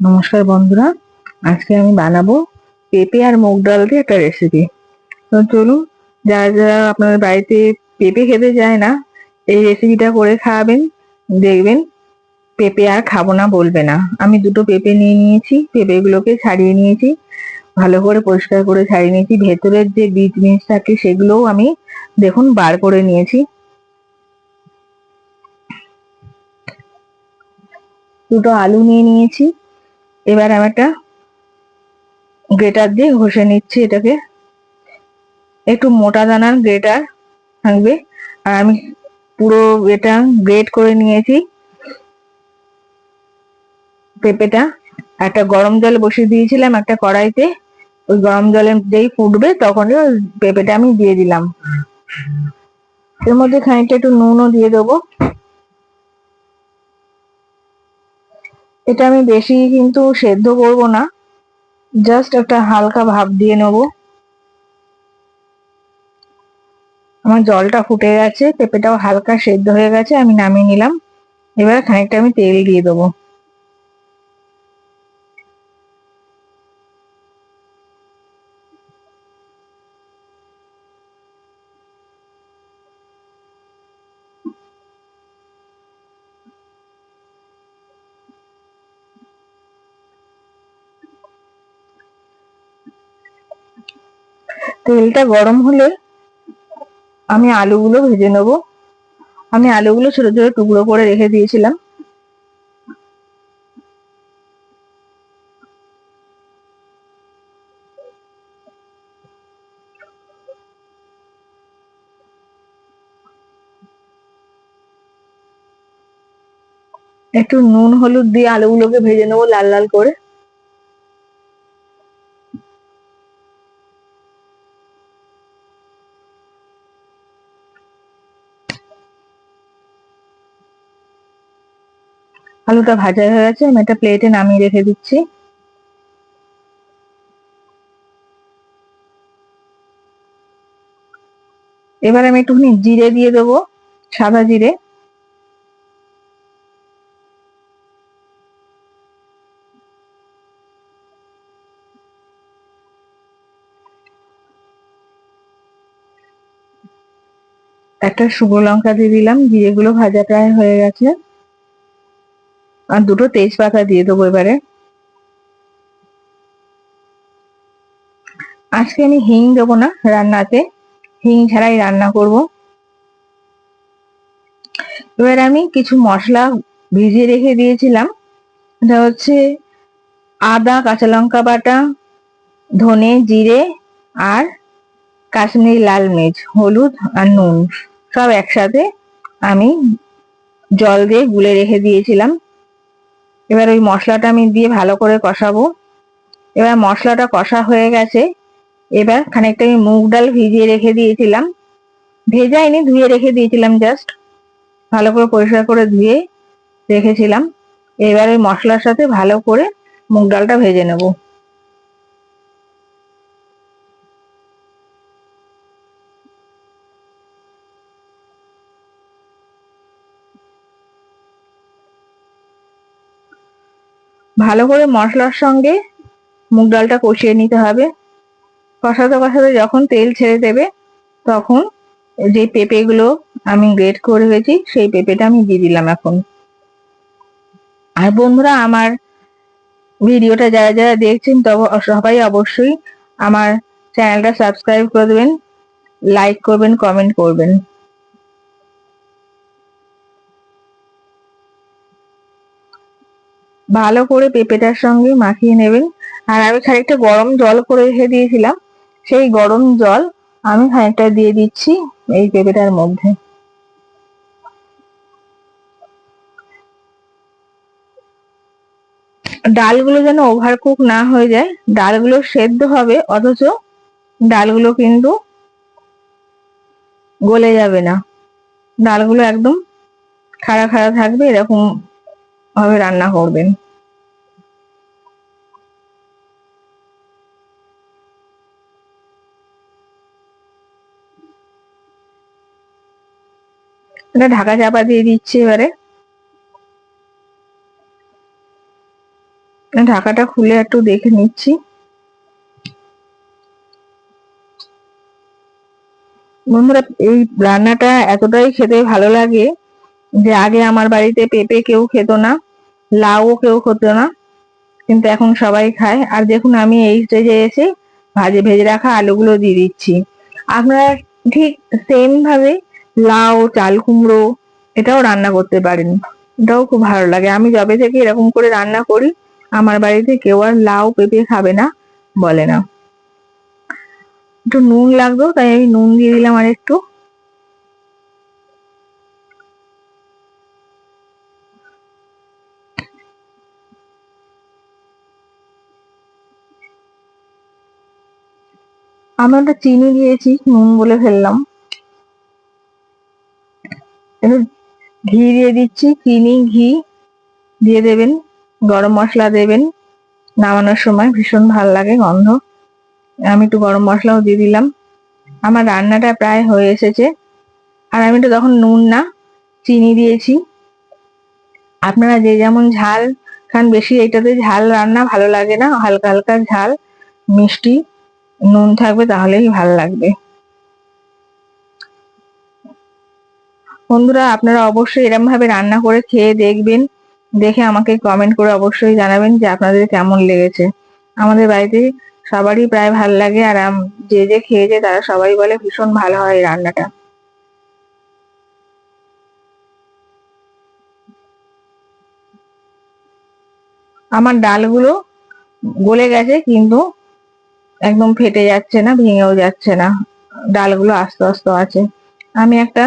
নমস্কার বন্ধুরা, আজকে আমি বানাবো পেঁপে আর মুগ ডাল দিয়ে একটা রেসিপি তো চলুন, যারা যারা আপনাদের বাড়িতে পেঁপে খেতে যায় না, এই রেসিপিটা করে খাওয়াবেন দেখবেন পেঁপে আর খাব না বলবে না। আমি দুটো পেঁপে নিয়ে নিয়েছি, পেঁপেগুলোকে ছাড়িয়ে নিয়েছি, ভালো করে পরিষ্কার করে ছাড়িয়ে নিয়েছি। ভেতরের যে বীজ বীজ থাকে সেগুলোও আমি দেখুন বার করে নিয়েছি। দুটো আলু নিয়ে নিয়েছি এবার আমি একটা গ্রেটার দিয়ে ঘষে নিচ্ছি এটাকে। একটু মোটা দানার গ্রেটার থাকবে। আর আমি পুরো এটা গ্রেট করে নিয়েছি। পেঁপেটা। একটা গরম জল বসিয়ে দিয়েছিলাম একটা কড়াইতে। ওই গরম জলে যেই ফুটবে তখন পেঁপেটা আমি দিয়ে দিলাম। এর মধ্যে খানিকটা একটু নুনও দিয়ে দেবো। এটা আমি বেশি কিন্তু সেদ্ধ করব না। জাস্ট একটা হালকা ভাপ দিয়ে নেব। আমার জলটা ফুটে গেছে, পেঁপেটাও হালকা সেদ্ধ হয়ে গেছে, আমি নামিয়ে নিলাম। এবার খানিকটা আমি তেল দিয়ে দেবো। তেলটা গরম হলে আমি আলুগুলো ভেজে নেব। আমি আলুগুলো ছোট ছোট টুকরো করে রেখে দিয়েছিলাম। একটু নুন, হলুদ দিয়ে আলুগুলোকে ভেজে নেব লাল লাল করে। আলুটা ভাজা হয়ে গেছে, আমি একটা প্লেটে নামিয়ে রেখে দিচ্ছি। এবার আমি একটুখানি জিরে দিয়ে দেবো, সাদা জিরে। একটা শুকনো লঙ্কা দিয়ে দিলাম, জিরেগুলো ভাজা প্রায় হয়ে গেছে। আর দুটো তেজপাতা দিয়ে দেবো এবারে। আজকে আমি হিং দেবো না রান্নাতে, হিং ছাড়াই রান্না করব। এবার আমি কিছু মশলা ভিজিয়ে রেখে দিয়েছিলাম। এটা হচ্ছে আদা, কাঁচা লঙ্কা বাটা, ধনে জিরে আর কাশ্মীরি লাল মির্চ, হলুদ আর নুন। সব একসাথে আমি জল দিয়ে গুলে রেখে দিয়েছিলাম। এবার ওই মশলাটা আমি দিয়ে ভালো করে কষাবো। এবার মশলাটা কষা হয়ে গেছে। এবার খানিকটা আমি মুগ ডাল ভিজিয়ে রেখে দিয়েছিলাম। ভেজাইনি ধুয়ে রেখে দিয়েছিলাম জাস্ট ভালো করে পরিষ্কার করে ধুয়ে রেখেছিলাম। এবার ওই মশলার সাথে ভালো করে মুগ ডালটা ভেজে নেব। ভালো করে মশলার সঙ্গে মুগ ডালটা কষিয়ে নিতে হবে। কষাতে কষাতে যখন তেল ছেড়ে দেবে, তখন যে পেঁপেগুলো আমি গ্রেট করে রেখেছি, সেই পেঁপেটা আমি দিয়ে দিলাম এখন। আর বন্ধুরা, আমার ভিডিওটা যারা যারা দেখছেন সবাই অবশ্যই আমার চ্যানেলটা সাবস্ক্রাইব করে দেবেন লাইক করবেন কমেন্ট করবেন। ভালো করে পেঁপেটার সঙ্গে মাখিয়ে নেবেন। আর আমি খানিকটা গরম জল করে রেখে দিয়েছিলাম। সেই গরম জল আমি খানিকটা দিয়ে দিচ্ছি এই পেঁপেটার মধ্যে। ডালগুলো যেন ওভারকুক না হয়ে যায়, ডালগুলো সেদ্ধ হবে, অথচ ডালগুলো কিন্তু গলে যাবে না। ডালগুলো একদম খাড়া খাড়া থাকবে, এরকম ভাবে রান্না করবেন। এটা ঢাকা চাপা দিয়ে দিচ্ছি এবারে। ঢাকাটা খুলে একটু দেখে নিচ্ছি। বন্ধুরা, এই রান্নাটা এতটাই খেতে ভালো লাগে যে আগে আমার বাড়িতে পেঁপে কেউ খেত না, লাউও কেউ খেত না, কিন্তু এখন সবাই খায়। আর দেখুন, আমি এই স্টেজে এসে ভাজে ভেজে রাখা আলুগুলো দিয়ে দিচ্ছি। আপনারা ঠিক সেম ভাবে লাউ, চাল কুমড়ো, এটাও রান্না করতে পারেন। এটাও খুব ভালো লাগে। আমি যবে থেকে এরকম করে রান্না করি, আমার বাড়িতে কেউ আর লাউ পেঁপে খাবে না, বলে না। একটু নুন লাগতো, তাই আমি নুন দিয়ে দিলাম আর একটু। আমি ওটা চিনি দিয়েছি, নুন বলে ফেললাম। একটু ঘি দিয়ে দিচ্ছি, চিনি, ঘি দিয়ে দেবেন, গরম মশলা দেবেন নামানোর সময়, ভীষণ ভালো লাগে গন্ধ। আমি একটু গরম মশলাও দিয়ে দিলাম। আমার রান্নাটা প্রায় হয়ে এসেছে। আর আমি তো তখন নুন না, চিনি দিয়েছি। আপনারা যে যেমন ঝাল খান, বেশি এটাতে ঝাল রান্না ভালো লাগে না, হালকা হালকা ঝাল, মিষ্টি, নুন থাকবে তাহলেই ভালো লাগবে। বন্ধুরা, আপনারা অবশ্যই এরম ভাবে রান্না করে খেয়ে দেখবেন। দেখে আমাকে কমেন্ট করে অবশ্যই জানাবেন যে আপনাদের কেমন লেগেছে। আমাদের বাড়িতে সবারই প্রায় ভালো লাগে আর যে যে খেয়েছে তারা সবাই বলে ভীষণ ভালো হয় রান্নাটা। আমার ডালগুলো গলে গেছে কিন্তু একদম ফেটে যাচ্ছে না, ভেঙেও যাচ্ছে না। ডালগুলো আস্তে আস্তে আছে। আমি একটা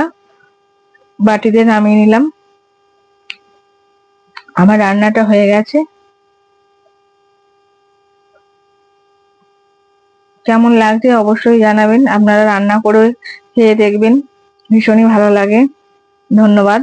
বাটিতে নামিয়ে নিলাম। আমার রান্নাটা হয়ে গেছে। কেমন লাগছে অবশ্যই জানাবেন। আপনারা রান্না করে খেয়ে দেখবেন। ভীষণই ভালো লাগে। ধন্যবাদ।